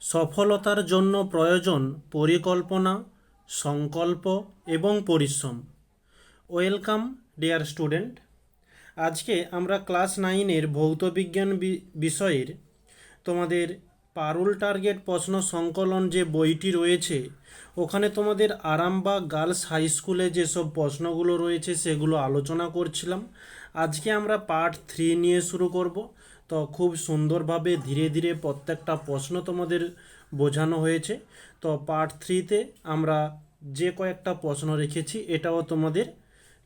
সফলতার জন্য প্রয়োজন পরিকল্পনা, সংকল্প এবং পরিশ্রম। Welcome, dear student. আজকে আমরা ক্লাস নাইনের ভৌতবিজ্ঞান বিষয়ের তোমাদের পারুল টার্গেট প্রশ্ন সংকলন যে বইটি রয়েছে, ওখানে তোমাদের আরামবাগ গার্লস হাই স্কুলে যেসব প্রশ্নগুলো রয়েছে সেগুলো আলোচনা করছিলাম। আজকে আমরা পার্ট থ্রি নিয়ে শুরু করব। তো খুব সুন্দরভাবে ধীরে ধীরে প্রত্যেকটা প্রশ্ন তোমাদের বোঝানো হয়েছে। তো পার্ট থ্রিতে আমরা যে কয়েকটা প্রশ্ন রেখেছি, এটাও তোমাদের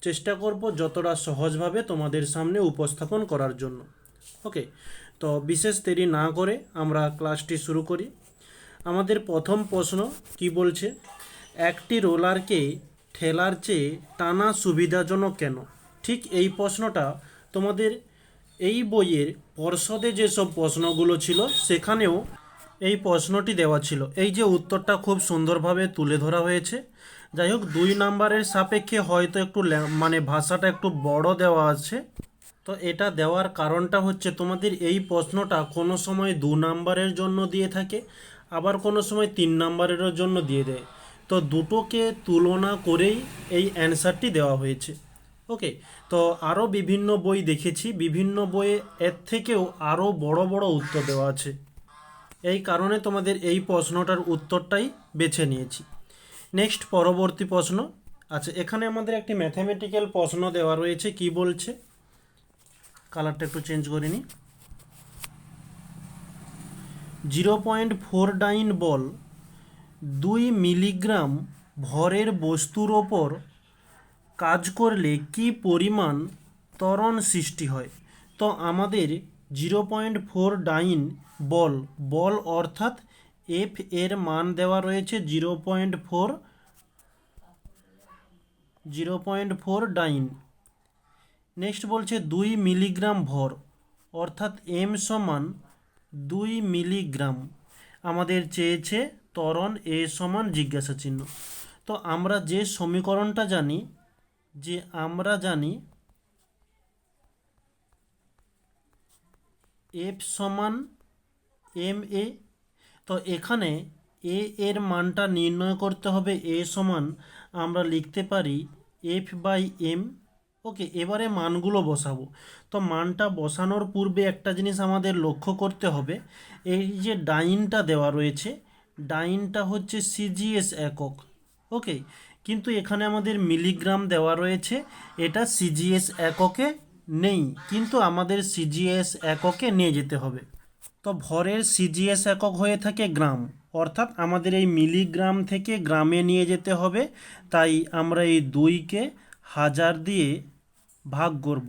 চেষ্টা করব যতটা সহজভাবে তোমাদের সামনে উপস্থাপন করার জন্য। ওকে তো বিশেষ দেরি না করে আমরা ক্লাসটি শুরু করি। আমাদের প্রথম প্রশ্ন কি বলছে? একটি রোলারকে ঠেলার চেয়ে টানা সুবিধাজনক কেন? ঠিক এই প্রশ্নটা তোমাদের এই বইয়ের পর্ষদে যেসব প্রশ্নগুলো ছিল, সেখানেও এই প্রশ্নটি দেওয়া ছিল। এই যে উত্তরটা খুব সুন্দরভাবে তুলে ধরা হয়েছে। যাই হোক, দুই নাম্বারের সাপেক্ষে হয়তো একটু মানে ভাষাটা একটু বড় দেওয়া আছে। তো এটা দেওয়ার কারণটা হচ্ছে, তোমাদের এই প্রশ্নটা কোনো সময় দু নাম্বারের জন্য দিয়ে থাকে, আবার কোনো সময় তিন নাম্বারেরও জন্য দিয়ে দেয়। তো দুটোকে তুলনা করেই এই অ্যান্সারটি দেওয়া হয়েছে। ওকে তো আরও বিভিন্ন বই দেখেছি। বিভিন্ন বইয়ে এর থেকেও আরও বড় বড় উত্তর দেওয়া আছে। এই কারণে তোমাদের এই প্রশ্নটার উত্তরটাই বেছে নিয়েছি। নেক্সট পরবর্তী প্রশ্ন। আচ্ছা এখানে আমাদের একটি ম্যাথামেটিক্যাল প্রশ্ন দেওয়া রয়েছে, কি বলছে? কালারটা একটু চেঞ্জ করে নিই। জিরো পয়েন্ট ফোর নাইন বল দুই মিলিগ্রাম ভরের বস্তুর ওপর কাজ করলে কি পরিমাণ ত্বরণ সৃষ্টি হয়? তো আমাদের জিরো পয়েন্ট ফোর ডাইন বল বল অর্থাৎ এফ এর মান দেওয়া রয়েছে zero point four, zero point four dyne. Next বলছে দুই মিলিগ্রাম ভর, অর্থাৎ এম সমান দুই মিলিগ্রাম। আমাদের চেয়েছে ত্বরণ এ সমান জিজ্ঞাসা চিহ্ন তো আমরা যে সমীকরণটা জানি যে আমরা জানি এফ সমান এম এ তো এখানে এ এর মানটা নির্ণয় করতে হবে এ সমান, আমরা লিখতে পারি এফ বাই এম ওকে এবারে মানগুলো বসাবো। তো মানটা বসানোর পূর্বে একটা জিনিস আমাদের লক্ষ্য করতে হবে, এই যে ডাইনটা দেওয়া রয়েছে, ডাইনটা হচ্ছে সিজিএস একক ওকে কিন্তু এখানে আমাদের মিলিগ্রাম দেওয়া রয়েছে। এটা সিজিএস এককে নেই, কিন্তু আমাদের সিজিএস এককে নিয়ে যেতে হবে। তো ভরের সিজিএস একক হয়ে থাকে গ্রাম। অর্থাৎ আমাদের এই মিলিগ্রাম থেকে গ্রামে নিয়ে যেতে হবে, তাই আমরা এই দুইকে হাজার দিয়ে ভাগ করব।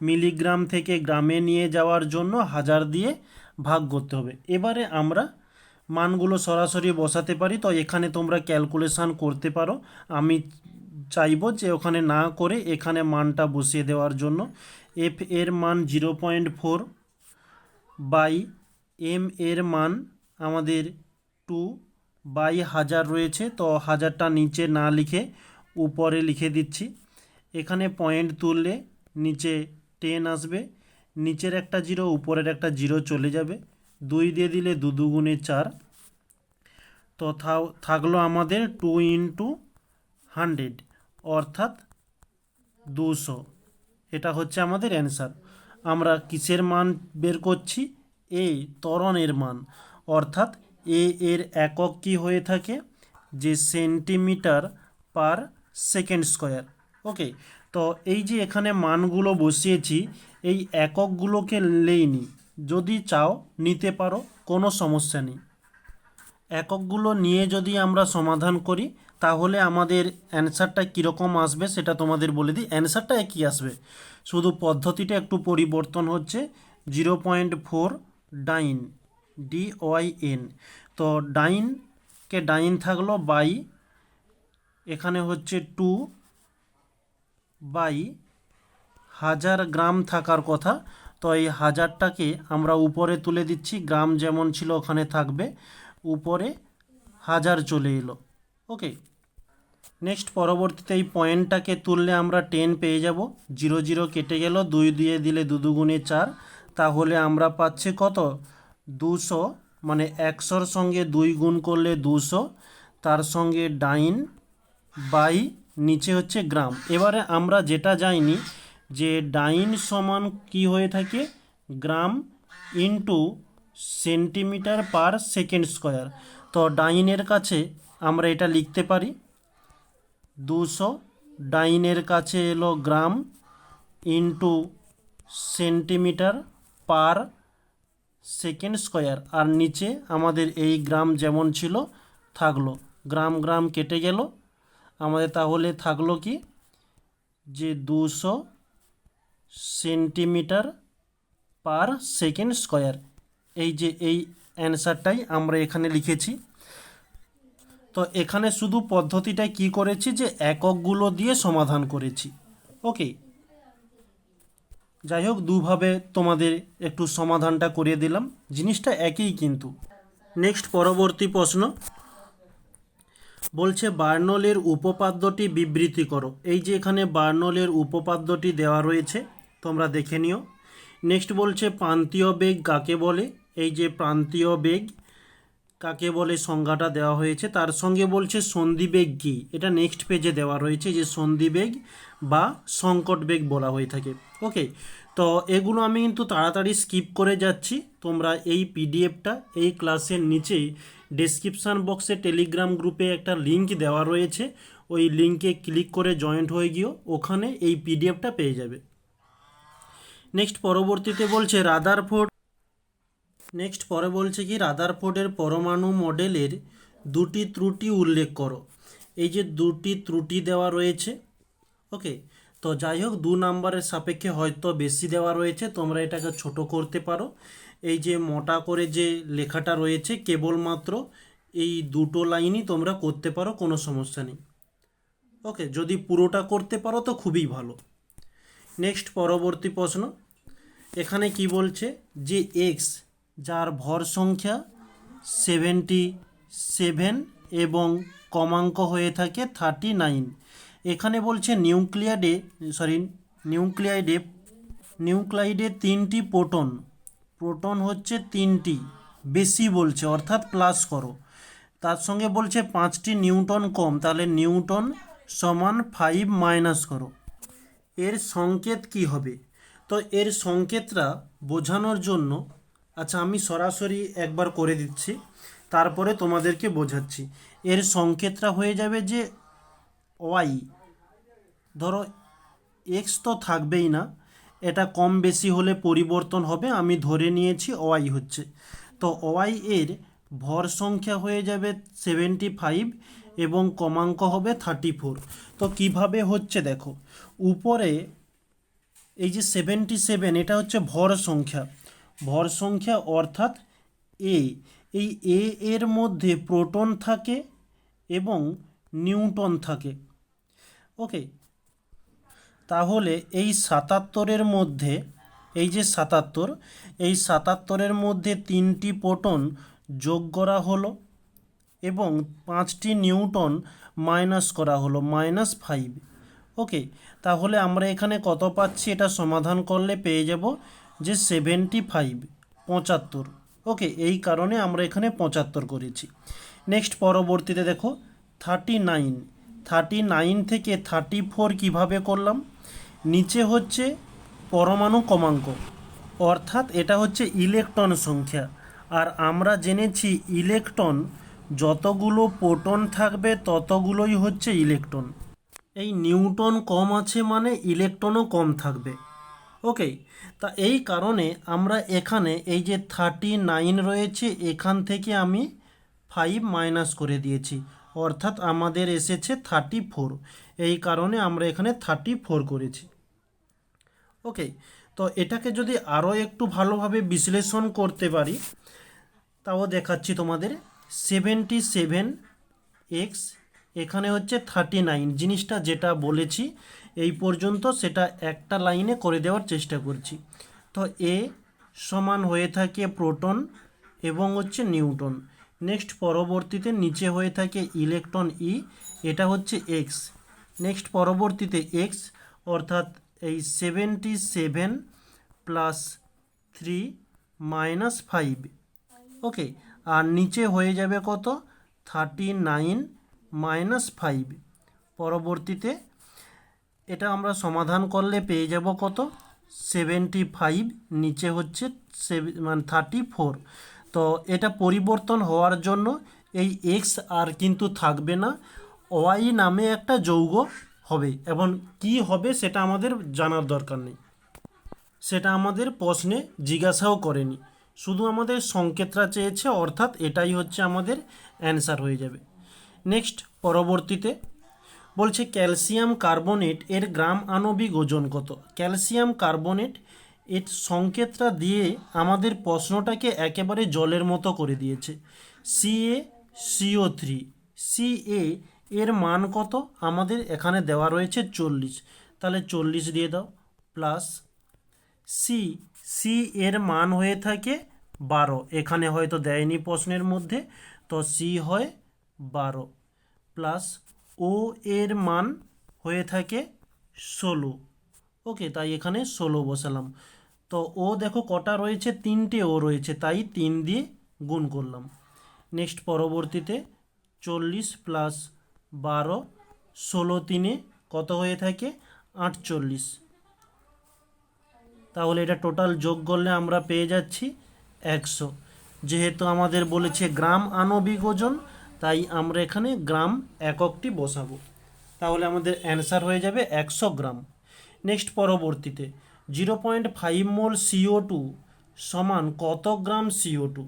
মিলিগ্রাম থেকে গ্রামে নিয়ে যাওয়ার জন্য হাজার দিয়ে ভাগ করতে হবে। এবারে আমরা মানগুলো সরাসরি বসাতে পারি, তো এখানে তোমরা ক্যালকুলেশান করতে পারো। আমি চাইব যে ওখানে না করে এখানে মানটা বসিয়ে দেওয়ার জন্য। এফ এর মান zero point four by M এর মান আমাদের টু বাই হাজার রয়েছে, তো হাজারটা নিচে না লিখে উপরে লিখে দিচ্ছি। এখানে পয়েন্ট তুললে নিচে টেন আসবে, নিচের একটা জিরো উপরের একটা জিরো চলে যাবে। দুই দিয়ে দিলে দু দুগুণে চার। তো থাকল আমাদের টু ইন্টু হান্ড্রেড, অর্থাৎ দুশো। এটা হচ্ছে আমাদের অ্যান্সার। আমরা কিসের মান বের করছি? এ, ত্বরণের মান। অর্থাৎ এ এর একক কি হয়ে থাকে? যে centimetre per second square. Okay, তো এই যে এখানে মানগুলো বসিয়েছি, এই এককগুলোকে লেইনি। যদি চাও নিতে পারো, কোনো সমস্যা নেই। এককগুলো নিয়ে যদি আমরা সমাধান করি, তাহলে আমাদের অ্যান্সারটা কীরকম আসবে সেটা তোমাদের বলে দিই। অ্যান্সারটা একই আসবে। শুধু পদ্ধতিটা একটু পরিবর্তন হচ্ছে। Zero point four dyne, D Y N. তো ডাইনকে ডাইন থাকল বাই, এখানে হচ্ছে টু বাই, হাজার গ্রাম থাকার কথা। তো এই হাজারটাকে আমরা উপরে তুলে দিচ্ছি, গ্রাম যেমন ছিল ওখানে থাকবে, উপরে হাজার চলে এলো। ওকে নেক্সট পরবর্তীতে এই পয়েন্টটাকে তুললে আমরা টেন পেয়ে যাব। জিরো জিরো কেটে গেল, দুই দিয়ে দিলে দু দুগুণে চার। তাহলে আমরা পাচ্ছি কত? দুশো মানে একশোর সঙ্গে দুই গুণ করলে দুশো। তার সঙ্গে ডাইন বাই নিচে হচ্ছে গ্রাম। এবারে আমরা যেটা জানি যে ডাইন সমান কি হয়ে থাকে? Gram into centimetre per second square. তো ডাইনের কাছে আমরা এটা লিখতে পারি। দুশো ডাইনের কাছে এলো gram into centimetre per second square. আর নিচে আমাদের এই গ্রাম যেমন ছিল, থাকল। গ্রাম গ্রাম কেটে গেল। আমাদের তাহলে থাকল কি? যে দুশো সেন্টিমিটার পার সেকেন্ড স্কোয়ার। এই যে এই অ্যান্সারটাই আমরা এখানে লিখেছি। তো এখানে শুধু পদ্ধতিটা কি করেছি যে এককগুলো দিয়ে সমাধান করেছি। ওকে। যাই হোক, দুভাবে তোমাদের একটু সমাধানটা করিয়ে দিলাম। জিনিসটা একই কিন্তু। নেক্সট পরবর্তী প্রশ্ন। বলছে, বার্নলের উপপাদ্যটি বিবৃতি করো। এই যে এখানে বার্নলের উপপাদ্যটি দেওয়া রয়েছে তোমরা দেখে নিও। নেক্সট বলছে প্রান্তীয় বেগ কাকে বলে? এই যে প্রান্তীয় বেগ কাকে বলে সংজ্ঞাটা দেওয়া হয়েছে, তার সঙ্গে বলছে সন্ধিবেগ কী? এটা নেক্সট পেজে দেওয়া রয়েছে যে সন্ধিবেগ বা সংকট বেগ বলা হয়ে থাকে। ওকে তো এগুলো আমি কিন্তু তাড়াতাড়ি স্কিপ করে যাচ্ছি। তোমরা এই পিডিএফটা এই ক্লাসের নিচেই ডেসক্রিপশান বক্সে টেলিগ্রাম গ্রুপে একটা লিঙ্ক দেওয়া রয়েছে। ওই লিঙ্কে ক্লিক করে জয়েন্ট হয়ে গিয়েও ওখানে এই পিডিএফটা পেয়ে যাবে। নেক্সট পরবর্তীতে বলছে রাদারফোর্ড নেক্সট পরে বলছে কি রাদারফোর্ডের পরমাণু মডেলের দুটি ত্রুটি উল্লেখ করো। এই যে দুটি ত্রুটি দেওয়া রয়েছে ওকে তো যাই হোক, দু নম্বরের সাপেক্ষে হয়তো বেশি দেওয়া রয়েছে, তোমরা এটাকে ছোট করতে পারো। এই যে মোটা করে যে লেখাটা রয়েছে, কেবলমাত্র এই দুটো লাইনই তোমরা করতে পারো, কোনো সমস্যা নেই। ওকে যদি পুরোটা করতে পারো তো খুবই ভালো। নেক্সট পরবর্তী প্রশ্ন এখানে কি বলছে? যে এক্স যার ভর সংখ্যা সেভেন্টি সেভেন এবং কমাঙ্ক হয়ে থাকে থার্টি নাইন এখানে বলছে নিউক্লিয়াডে সরি নিউক্লিয়াইডে নিউক্লাইডে তিনটি প্রোটন। প্রোটন হচ্ছে তিনটি, বেশি বলছে, অর্থাৎ প্লাস করো। তার সঙ্গে বলছে পাঁচটি নিউটন কম, তাহলে নিউটন সমান ফাইভ মাইনাস করো। এর সংকেত কি হবে? তো এর সংকেতটা বোঝানোর জন্য আচ্ছা আমি সরাসরি একবার করে দিচ্ছি, তারপরে তোমাদেরকে বোঝাচ্ছি। এর সংকেতটা হয়ে যাবে যে ওয়াই, ধরো এক্স তো থাকবেই না, এটা কম বেশি হলে পরিবর্তন হবে, আমি ধরে নিয়েছি ওয়াই হচ্ছে। তো ওয়াই এর ভর সংখ্যা হয়ে যাবে সেভেন্টি ফাইভ এবং কমাঙ্ক হবে থার্টি ফোর। তো কীভাবে হচ্ছে দেখো, উপরে এই যে সেভেন্টি সেভেন এটা হচ্ছে ভর সংখ্যা। ভর সংখ্যা অর্থাৎ এ এই এ এর মধ্যে প্রোটন থাকে এবং নিউটন থাকে। ওকে তাহলে এই সাতাত্তরের মধ্যে, এই যে সাতাত্তর, এই সাতাত্তরের মধ্যে তিনটি প্রোটন যোগ করা হলো এবং পাঁচটি নিউটন মাইনাস করা হলো মাইনাস ফাইভ ওকে তাহলে আমরা এখানে কত পাচ্ছি? এটা সমাধান করলে পেয়ে যাব যে সেভেন্টি ফাইভ পঁচাত্তর। ওকে এই কারণে আমরা এখানে পঁচাত্তর করেছি। নেক্সট পরবর্তীতে দেখো থার্টি নাইন থার্টি নাইন থেকে থার্টি ফোর কীভাবে করলাম? নিচে হচ্ছে পরমাণু কমাঙ্ক অর্থাৎ এটা হচ্ছে ইলেকট্রন সংখ্যা। আর আমরা জেনেছি ইলেকট্রন যতগুলো প্রোটন থাকবে ততগুলোই হচ্ছে ইলেকট্রন। এই নিউটন কম আছে মানে ইলেকট্রনও কম থাকবে। ওকে তা এই কারণে আমরা এখানে এই যে থার্টি নাইন রয়েছে, এখান থেকে আমি ফাইভ মাইনাস করে দিয়েছি। অর্থাৎ আমাদের এসেছে থার্টি ফোর এই কারণে আমরা এখানে থার্টি ফোর করেছি। ওকে তো এটাকে যদি আরও একটু ভালোভাবে বিশ্লেষণ করতে পারি, তাও দেখাচ্ছি তোমাদের। সেভেন্টি সেভেন এক্স এখানে হচ্ছে থার্টি নাইন জিনিসটা যেটা বলেছি, এই পর্যন্ত সেটা একটা লাইনে করে দেওয়ার চেষ্টা করছি। তো এ সমান হয়ে থাকে প্রোটন এবং হচ্ছে নিউটন। নেক্সট পরবর্তীতে নিচে হয়ে থাকে ইলেকট্রন ই, এটা হচ্ছে এক্স নেক্সট পরবর্তীতে এক্স অর্থাৎ এই seventy seven plus three minus five okay আর নিচে হয়ে যাবে কত? থার্টি নাইন মাইনাস ফাইভ পরবর্তীতে এটা আমরা সমাধান করলে পেয়ে যাব কত? সেভেন্টি ফাইভ নিচে হচ্ছে মানে থার্টি ফোর তো এটা পরিবর্তন হওয়ার জন্য এই এক্স আর কিন্তু থাকবে না। ওয়াই নামে একটা যৌগ হবে এবং কি হবে সেটা আমাদের জানার দরকার নেই। সেটা আমাদের প্রশ্নে জিজ্ঞাসাও করেনি। শুধু আমাদের সংকেতটা চেয়েছে, অর্থাৎ এটাই হচ্ছে আমাদের অ্যান্সার হয়ে যাবে। নেক্সট পরবর্তীতে বলছে ক্যালসিয়াম কার্বনেট এর গ্রাম আণবিক ওজন কত? ক্যালসিয়াম কার্বনেট এর সংকেতটা দিয়ে আমাদের প্রশ্নটাকে একেবারে জলের মতো করে দিয়েছে। সিএ সিও থ্রি সিএ এর মান কত? আমাদের এখানে দেওয়া রয়েছে চল্লিশ। তাহলে চল্লিশ দিয়ে দাও প্লাস সি সি এর মান হয়ে থাকে বারো। এখানে হয়তো দেয়নি প্রশ্নের মধ্যে, তো সি হয় বারো। প্লাস ও এর মান হয়ে থাকে ষোলো। ওকে তাই এখানে ষোলো বসালাম। তো ও দেখো কটা রয়েছে? তিনটে ও রয়েছে, তাই তিন দিয়ে গুণ করলাম। নেক্সট পরবর্তীতে চল্লিশ প্লাস বারো, ষোলো তিনে কত হয়ে থাকে? আটচল্লিশ। তাহলে এটা টোটাল যোগ করলে আমরা পেয়ে যাচ্ছি একশো। যেহেতু আমাদের বলেছে গ্রাম আণবিক ওজন তাই আমরা এখানে গ্রাম এককটি বসাবো। তাহলে আমাদের অ্যান্সার হয়ে যাবে একশো গ্রাম। নেক্সট পরবর্তীতে zero point five mole CO two সমান কত গ্রাম সিও টু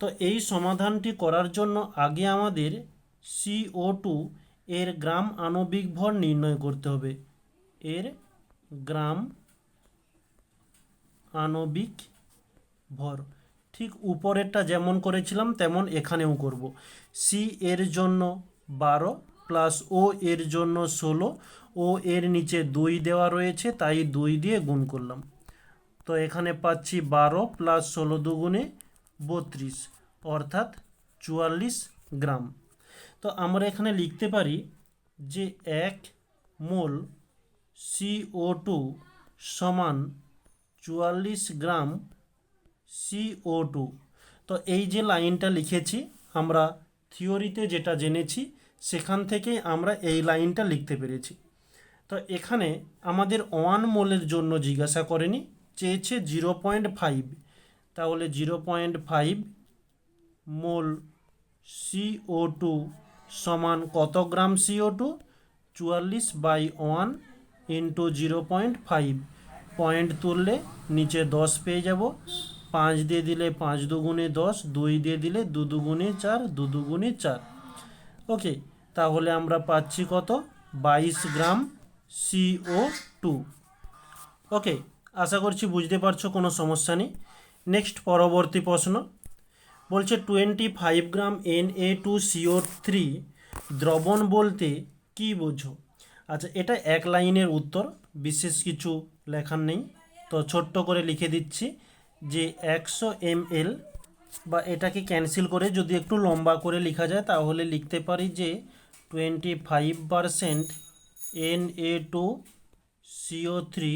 তো এই সমাধানটি করার জন্য আগে আমাদের সিও টু এর গ্রাম আণবিক ভর নির্ণয় করতে হবে। এর গ্রাম আণবিক ভর। ঠিক উপরেরটা যেমন করেছিলাম, তেমন এখানেও করব। সি এর জন্য বারো প্লাস ও এর জন্য ষোলো। ও এর নিচে দুই দেওয়া রয়েছে, তাই দুই দিয়ে গুণ করলাম। তো এখানে পাচ্ছি বারো প্লাস ষোলো দুগুণে বত্রিশ, অর্থাৎ চুয়াল্লিশ গ্রাম। তো আমরা এখানে লিখতে পারি যে এক মোল সিও টু সমান চুয়াল্লিশ গ্রাম সিও টু তো এই যে লাইনটা লিখেছি, আমরা থিওরিতে যেটা জেনেছি, সেখান থেকেই আমরা এই লাইনটা লিখতে পেরেছি। তো এখানে আমাদের ওয়ান মোলের জন্য জিজ্ঞাসা করেনি, চেয়েছে জিরো পয়েন্ট ফাইভ তাহলে zero point five mole CO two সমান কত গ্রাম সিও টু চুয়াল্লিশ by one into zero point five point তুললে নিচে দশ পেয়ে যাব। পাঁচ দিয়ে দিলে পাঁচ দুগুণে দশ, দুই দিয়ে দিলে দু দুগুণে চার, দু দুগুণে চার। ওকে, তাহলে আমরা পাচ্ছি কত? বাইশ গ্রাম সিও টু। ওকে, আশা করছি বুঝতে পারছ, কোনো সমস্যা নেই। নেক্সট পরবর্তী প্রশ্ন। বলছে, twenty five gram N A two CO three দ্রবণ বলতে কি বোঝো? আচ্ছা এটা এক লাইনের উত্তর, বিশেষ কিছু লেখার নেই। তো ছোট্ট করে লিখে দিচ্ছি। যে একশো এম এল বা এটাকে ক্যান্সেল করে যদি একটু লম্বা করে লেখা যায়, তাহলে লিখতে পারি যে twenty five percent N A two CO three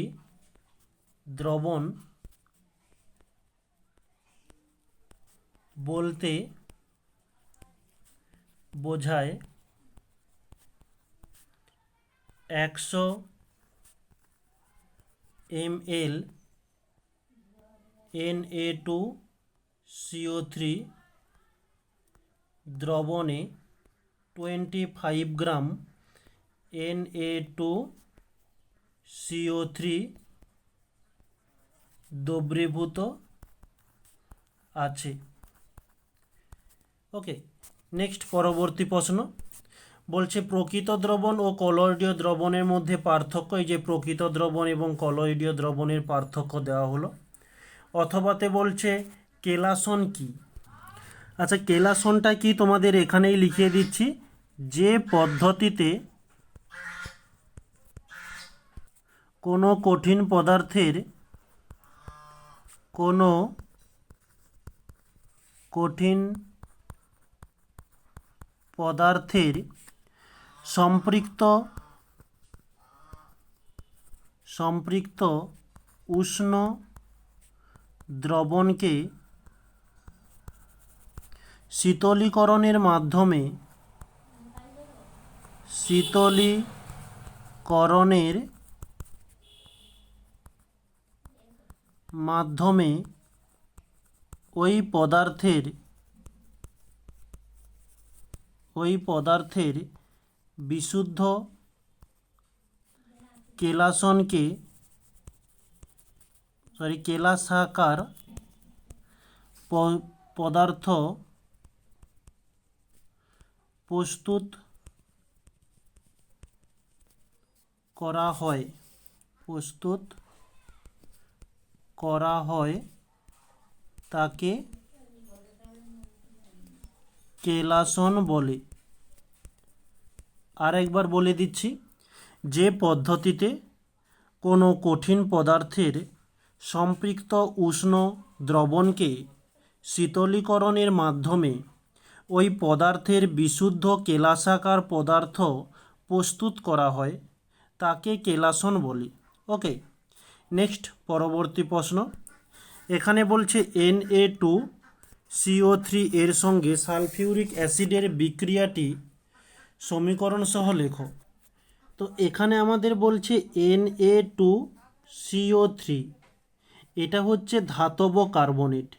দ্রবণ বলতে বোঝায় একশো M L N A two, CO three দ্রবণে twenty five gram N A two, CO three দ্রবীভূত আছে। ওকে, নেক্সট পরবর্তী প্রশ্ন। বলছে, প্রকৃত দ্রবণ ও কলয়েডীয় দ্রবণের মধ্যে পার্থক্য, এই যে প্রকৃত দ্রবণ এবং কলয়েডীয় দ্রবণের পার্থক্য দেওয়া হলো। অথবাতে বলছে, কেলাসন কি? আচ্ছা কেলাসনটা কি তোমাদের এখানেই লিখিয়ে দিচ্ছি। যে পদ্ধতিতে কোনো কঠিন পদার্থের কোনো কঠিন পদার্থের সম্পৃক্ত সম্পৃক্ত উষ্ণ দ্রবণকে শীতলীকরণের মাধ্যমে শীতলীকরণের মাধ্যমে ওই পদার্থের ওই পদার্থের বিশুদ্ধ কেলাসনকে সরি কেলাসাকার পদার্থ প্রস্তুত করা হয় প্রস্তুত করা হয় তাকে কেলাসন বলে আরেকবার বলে দিচ্ছি যে পদ্ধতিতে কোনো কঠিন পদার্থের সম্পৃক্ত উষ্ণ দ্রবণকে শীতলীকরণের মাধ্যমে ওই পদার্থের বিশুদ্ধ কেলাসাকার পদার্থ প্রস্তুত করা হয়, তাকে কেলাসন বলি। ওকে নেক্সট পরবর্তী প্রশ্ন। এখানে বলছে N A two CO three এর সঙ্গে সালফিউরিক অ্যাসিডের বিক্রিয়াটি সমীকরণ সহ লেখো। তো এখানে আমাদের বলছে N A two CO three এটা হচ্ছে ধাতব কার্বনেট।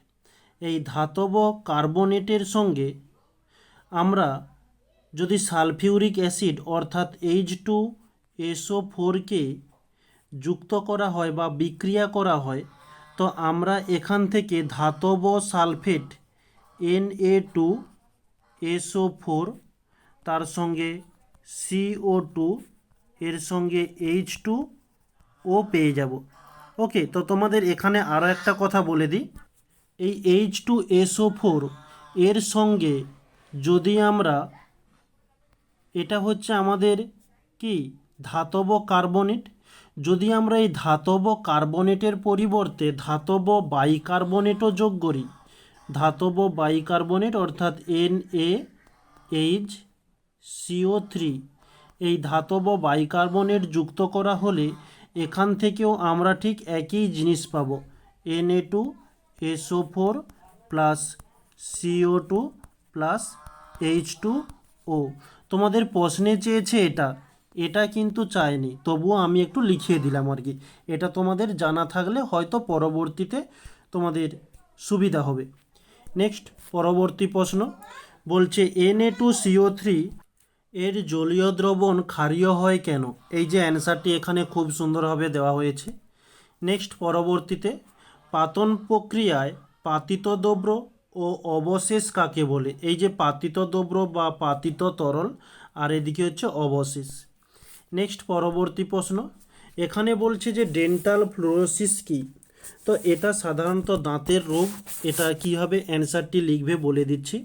এই ধাতব কার্বনেটের সঙ্গে আমরা যদি সালফিউরিক অ্যাসিড অর্থাৎ এইচ টু এসও ফোরকে যুক্ত করা হয় বা বিক্রিয়া করা হয়, তো আমরা এখান থেকে ধাতব sulphate N A two SO four তার সঙ্গে সিও টু এর সঙ্গে এইচ টু ও পেয়ে যাব। ওকে তো তোমাদের এখানে আরও একটা কথা বলে দিই। এই এইচ টু এসও ফোর এর সঙ্গে যদি আমরা এটা হচ্ছে আমাদের কি? ধাতব কার্বনেট। যদি আমরা এই ধাতব কার্বনেটের পরিবর্তে ধাতব বাইকার্বনেটও যোগ করি, ধাতব বাইকার্বনেট অর্থাৎ N A H CO three এই ধাতব বাইকার্বনেট যুক্ত করা হলে এখান থেকেও আমরা ঠিক একই জিনিস পাবো। N A two SO four plus CO two plus H two O তোমাদের প্রশ্নে চেয়েছে এটা। এটা কিন্তু চায়নি। তবুও আমি একটু লিখিয়ে দিলাম আর কি। এটা তোমাদের জানা থাকলে হয়তো পরবর্তীতে তোমাদের সুবিধা হবে। নেক্সট পরবর্তী প্রশ্ন। বলছে N A two CO three এর জলীয় দ্রবণ ক্ষারীয় হয় কেন? এই যে অ্যান্সারটি এখানে খুব সুন্দরভাবে দেওয়া হয়েছে। নেক্সট, পরবর্তীতে, পাতন প্রক্রিয়ায় পাতিত দ্রব্য ও অবশেষ কাকে বলে? এই যে পাতিত দ্রব্য বা পাতিত তরল, আর এদিকে হচ্ছে অবশেষ। নেক্সট, পরবর্তী প্রশ্ন। এখানে বলছে যে ডেন্টাল ফ্লোরোসিস কি? তো এটা সাধারণত দাঁতের রোগ। এটা কীভাবে অ্যান্সারটি লিখবে বলে দিচ্ছি।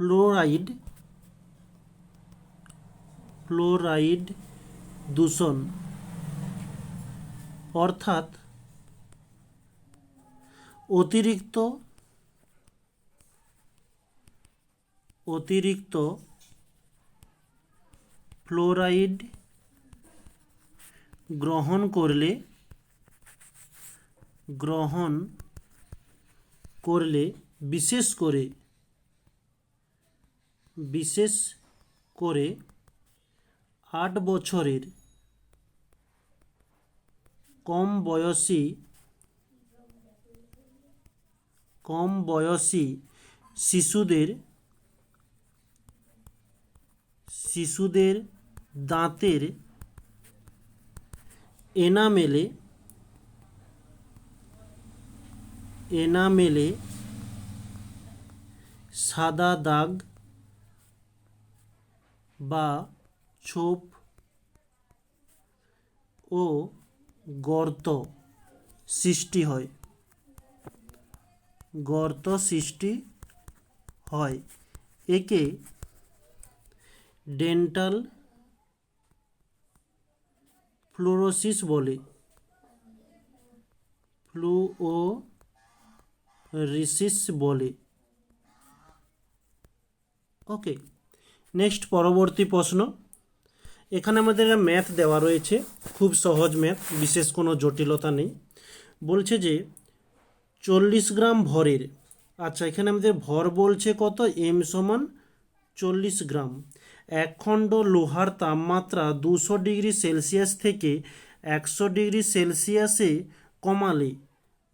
ফ্লোরাইড ফ্লোরাইড দূষণ। অর্থাৎ অতিরিক্ত অতিরিক্ত ফ্লোরাইড গ্রহণ করলে গ্রহণ করলে বিশেষ করে বিশেষ করে আট বছরের কম বয়সী কম বয়সী শিশুদের শিশুদের দাঁতের এনামেলে এনামেলে সাদা দাগ বা ছোপ ও গর্ত সৃষ্টি হয়। গর্ত সৃষ্টি হয়। একে ডেন্টাল ফ্লোরোসিস বলে। ফ্লুও রিসিস বলে। ওকে। নেক্সট পরবর্তী প্রশ্ন। এখানে আমাদের ম্যাথ দেওয়া রয়েছে, খুব সহজ ম্যাথ বিশেষ কোনো জটিলতা নেই। বলছে যে, চল্লিশ গ্রাম ভরের আচ্ছা এখানে আমাদের ভর বলছে কত? এম সমান চল্লিশ গ্রাম। এক খণ্ড লোহার তাপমাত্রা দুশো ডিগ্রি সেলসিয়াস থেকে একশো ডিগ্রি সেলসিয়াসে কমালে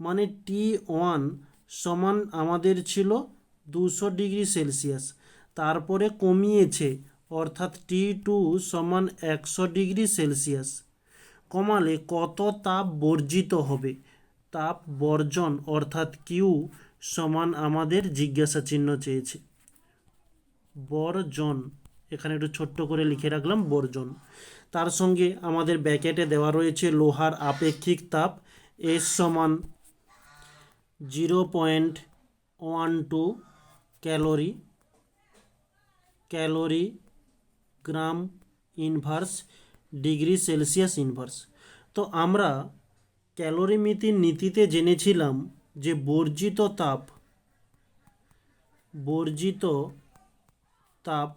মানে টি ওয়ান সমান আমাদের ছিল দুশো ডিগ্রি সেলসিয়াস। তারপরে কমিয়েছে, অর্থাৎ টি টু সমান একশো ডিগ্রি সেলসিয়াস। কমালে কত তাপ বর্জিত হবে? তাপ বর্জন, অর্থাৎ কিউ, সমান আমাদের জিজ্ঞাসা চিহ্ন চেয়েছে। বর্জন, এখানে একটু ছোট্ট করে লিখে রাখলাম, বর্জন। তার সঙ্গে আমাদের ব্যাকেটে দেওয়া রয়েছে লোহার আপেক্ষিক তাপ, এস সমান zero point one two calorie. Calorie gram inverse, degree Celsius inverse. তো আমরা ক্যালোরিমিতির নীতিতে জেনেছিলাম যে বর্জিত তাপ বর্জিত তাপ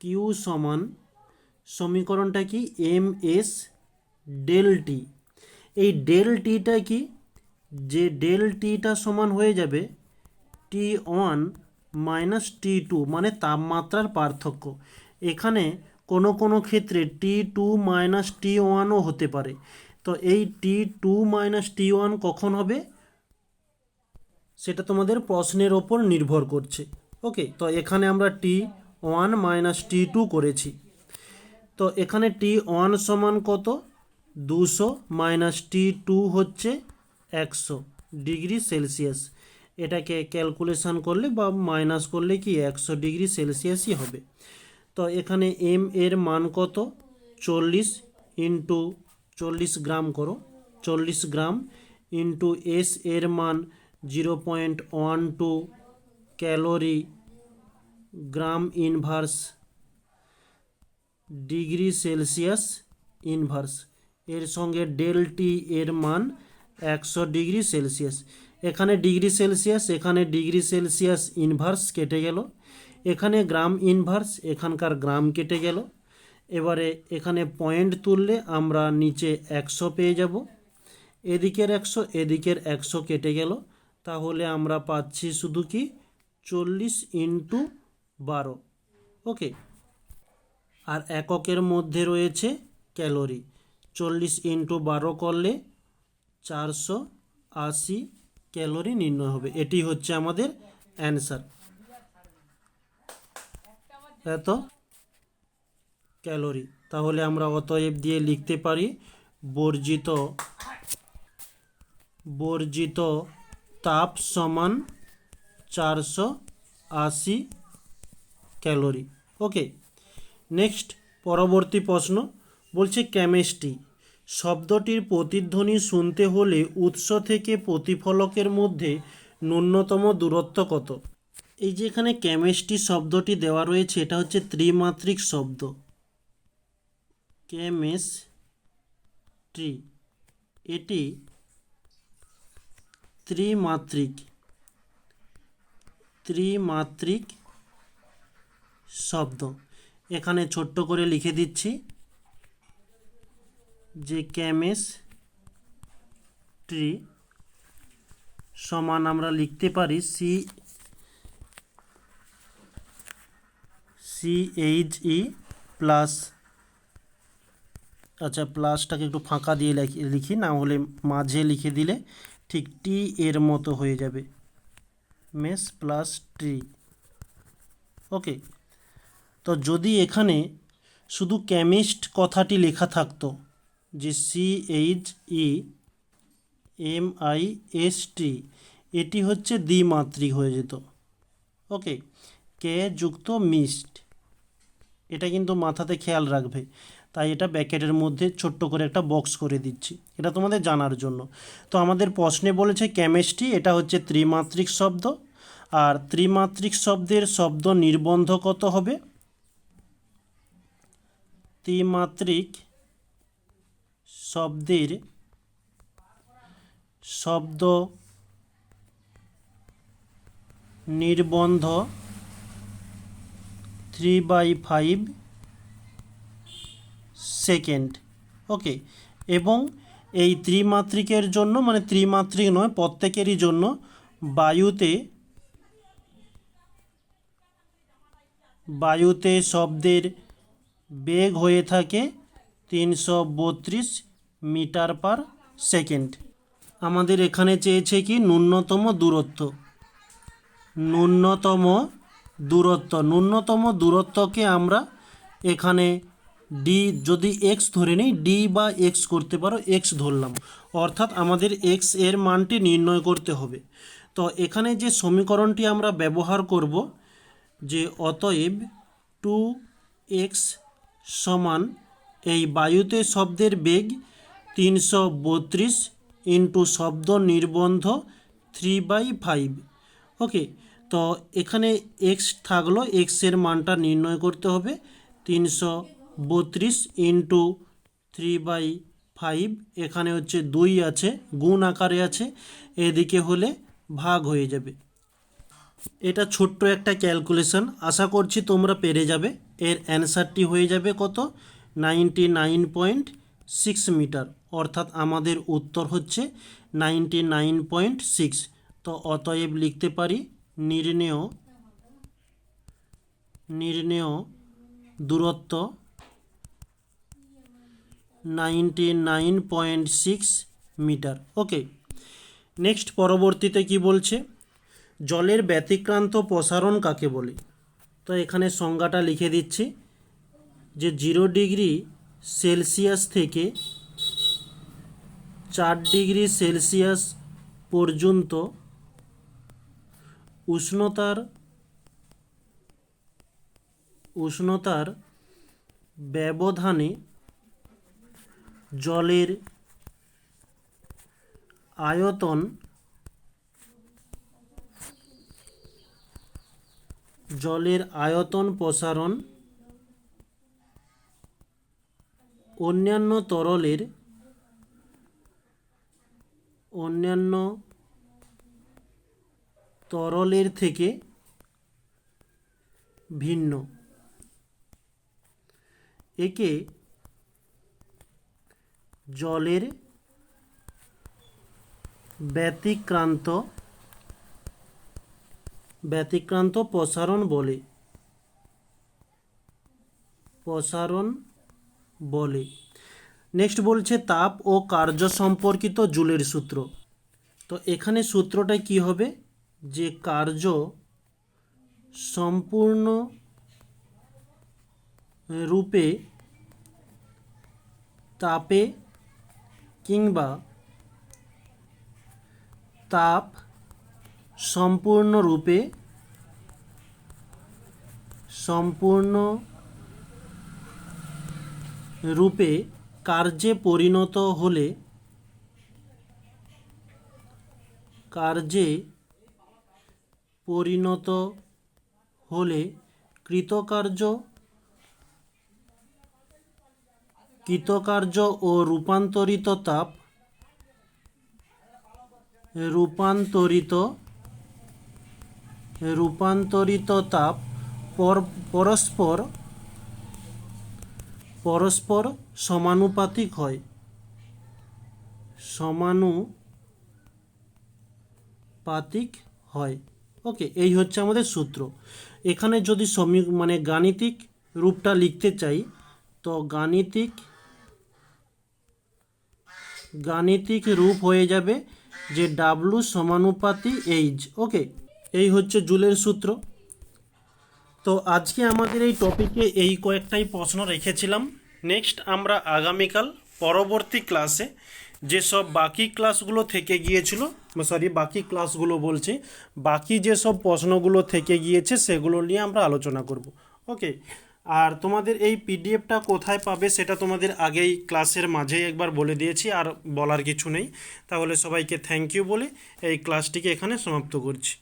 কিউ সমান সমীকরণটা কি? এম এস ডেল টি এই ডেল টিটা কি? যে ডেল টিটা সমান হয়ে যাবে T one minus T two মানে তাপমাত্রার পার্থক্য। এখানে কোনো কোনো ক্ষেত্রে টি টু মাইনাস টি ওয়ানও হতে পারে। তো এই T two minus T one কখন হবে? সেটা তোমাদের প্রশ্নের ওপর নির্ভর করছে। ওকে তো এখানে আমরা T one minus T two করেছি। তো এখানে টি ওয়ান সমান কত? দুশো মাইনাস টি টু হচ্ছে একশো ডিগ্রি সেলসিয়াস। এটাকে ক্যালকুলেশন করলে বা মাইনাস করলে কি একশো ডিগ্রি সেলসিয়াসই হবে। তো এখানে এম এর মান কত? চল্লিশ ইন্টু চল্লিশ গ্রাম করো। চল্লিশ গ্রাম ইন্টু এস এর মান zero point one two calorie gram inverse degree Celsius inverse এর সঙ্গে ডেল টি এর মান একশো ডিগ্রি সেলসিয়াস। এখানে ডিগ্রি সেলসিয়াস, এখানে ডিগ্রি সেলসিয়াস ইনভার্স কেটে গেল। এখানে গ্রাম ইনভার্স এখানকার গ্রাম কেটে গেল। এবারে এখানে পয়েন্ট তুললে আমরা নিচে একশো পেয়ে যাব। এদিকের একশো এদিকের একশো কেটে গেল। তাহলে আমরা পাচ্ছি শুধু কি? চল্লিশ ইন্টু বারো। ওকে? আর এককের মধ্যে রয়েছে ক্যালোরি। চল্লিশ ইন্টু বারো করলে চারশো আশি ক্যালোরি নির্ণয় হবে। এটি হচ্ছে আমাদের অ্যান্সার। এত ক্যালোরি। তাহলে আমরা অতএব দিয়ে লিখতে পারি, বর্জিত বর্জিত তাপ সমান চারশো আশি ক্যালোরি। ওকে, নেক্সট পরবর্তী প্রশ্ন বলছে কেমিস্ট্রি শব্দটির প্রতিধ্বনি শুনতে হলে উৎস থেকে প্রতিফলকের মধ্যে ন্যূনতম দূরত্ব কত? এই যে এখানে কেমিস্ট্রি শব্দটি দেওয়া রয়েছে, এটা হচ্ছে ত্রিমাত্রিক শব্দ। কেমিস্ট্রি এটি ত্রিমাত্রিক। ত্রিমাত্রিক শব্দ। এখানে ছোট্ট করে লিখে দিচ্ছি। যে কেমিস্ট্রি সমান আমরা লিখতে পারি C C H E plus আচ্ছা প্লাসটাকে একটু ফাঁকা দিয়ে লিখি না হলে মাঝে লিখে দিলে ঠিক টি এর মতো হয়ে যাবে। মেস প্লাস ট্রি ওকে তো যদি এখানে শুধু কেমিস্ট কথাটি লেখা থাকতো যে C H E M I S T এটি হচ্ছে দ্বিমাত্রিক হয়ে যেত। ওকে কে যুক্ত মিস্ট, এটা কিন্তু মাথাতে খেয়াল রাখবে। তাই এটা ব্যাকেটের মধ্যে ছোট্ট করে একটা বক্স করে দিচ্ছি। এটা তোমাদের জানার জন্য। তো আমাদের প্রশ্নে বলেছে কেমিস্ট্রি, এটা হচ্ছে ত্রিমাত্রিক শব্দ। আর ত্রিমাত্রিক শব্দের শব্দ নির্বন্ধ কত হবে? ত্রিমাত্রিক শব্দের শব্দ নির্বন্ধ three by five second okay এবং এই ত্রিমাত্রিকের জন্য মানে ত্রিমাত্রিক নয়, প্রত্যেকেরই জন্য বায়ুতে বায়ুতে শব্দের বেগ হয়ে থাকে তিনশো বত্রিশ মিটার পার সেকেন্ড। আমাদের এখানে চেয়েছে কি ন্যূনতম দূরত্ব। ন্যূনতম দূরত্ব। ন্যূনতম দূরত্বকে আমরা এখানে ডি যদি এক্স ধরে নিই ডি বা এক্স করতে পারো এক্স ধরলাম। অর্থাৎ আমাদের এক্সের মানটি নির্ণয় করতে হবে। তো এখানে যে সমীকরণটি আমরা ব্যবহার করব, যে অতএব টু এক্স সমান এই বায়ুতে শব্দের বেগ তিনশো বত্রিশ ইন্টু শব্দ নির্বন্ধ থ্রি বাই ফাইভ ওকে তো এখানে এক্স থাকল এক্সের মানটা নির্ণয় করতে হবে। তিনশো বত্রিশ ইন্টু থ্রি বাই ফাইভ এখানে হচ্ছে দুই আছে, গুণ আকারে আছে, এদিকে হলে ভাগ হয়ে যাবে। এটা ছোট্ট একটা ক্যালকুলেশন, আশা করছি তোমরা পেরে যাবে। এর অ্যান্সারটি হয়ে যাবে কত? Ninety nine point six metre. অর্থাৎ আমাদের উত্তর হচ্ছে নাইনটি নাইন পয়েন্ট সিক্স তো অতএব লিখতে পারি নির্ণেয় নির্ণেয় দূরত্ব ninety nine point six metre. Okay, next পরবর্তীতে কি বলছে? জলের ব্যতিক্রান্ত প্রসারণ কাকে বলে? তো এখানে সংজ্ঞাটা লিখে দিচ্ছি যে জিরো ডিগ্রি সেলসিয়াস থেকে চার ডিগ্রি সেলসিয়াস পর্যন্ত উষ্ণতার উষ্ণতার ব্যবধানে জলের আয়তন জলের আয়তন প্রসারণ অন্যান্য তরলের অন্যান্য তরলের থেকে ভিন্ন। একে জলের ব্যতিক্রান্ত ব্যতিক্রান্ত প্রসারণ বলে। প্রসারণ বলে। নেক্সট বলছে তাপ ও কার্য সম্পর্কিত জুলের সূত্র। তো এখানে সূত্রটা কি হবে? যে কার্য সম্পূর্ণ রূপে তাপে কিংবা তাপ সম্পূর্ণরূপে সম্পূর্ণ রূপে কার্যে পরিণত হলে, কার্যে পরিণত হলে কৃতকার্য কৃতকার্য ও রূপান্তরিত তাপ, রূপান্তরিত রূপান্তরিত তাপ পর- পরস্পর পরস্পর সমানুপাতিক হয়। সমানুপাতিক হয়। ওকে, এই হচ্ছে আমাদের সূত্র। এখানে যদি সমী মানে গাণিতিক রূপটা লিখতে চাই, তো গাণিতিক গাণিতিক রূপ হয়ে যাবে যে ডাব্লু সমানুপাতি এইচ ওকে, এই হচ্ছে জুলের সূত্র। তো আজকে আমাদের এই টপিকে এই কয়েকটাই প্রশ্ন রেখেছিলাম। নেক্সট আমরা আগামীকাল পরবর্তী ক্লাসে যেসব বাকি ক্লাসগুলো থেকে গিয়েছিল সরি বাকি ক্লাসগুলো বলছি, বাকি যেসব প্রশ্নগুলো থেকে গিয়েছে, সেগুলো নিয়ে আমরা আলোচনা করব। ওকে আর তোমাদের এই পিডিএফটা কোথায় পাবে সেটা তোমাদের আগেই ক্লাসের মাঝেই একবার বলে দিয়েছি, আর বলার কিছু নেই। তাহলে সবাইকে থ্যাংক ইউ বলে এই ক্লাসটিকে এখানে সমাপ্ত করছি।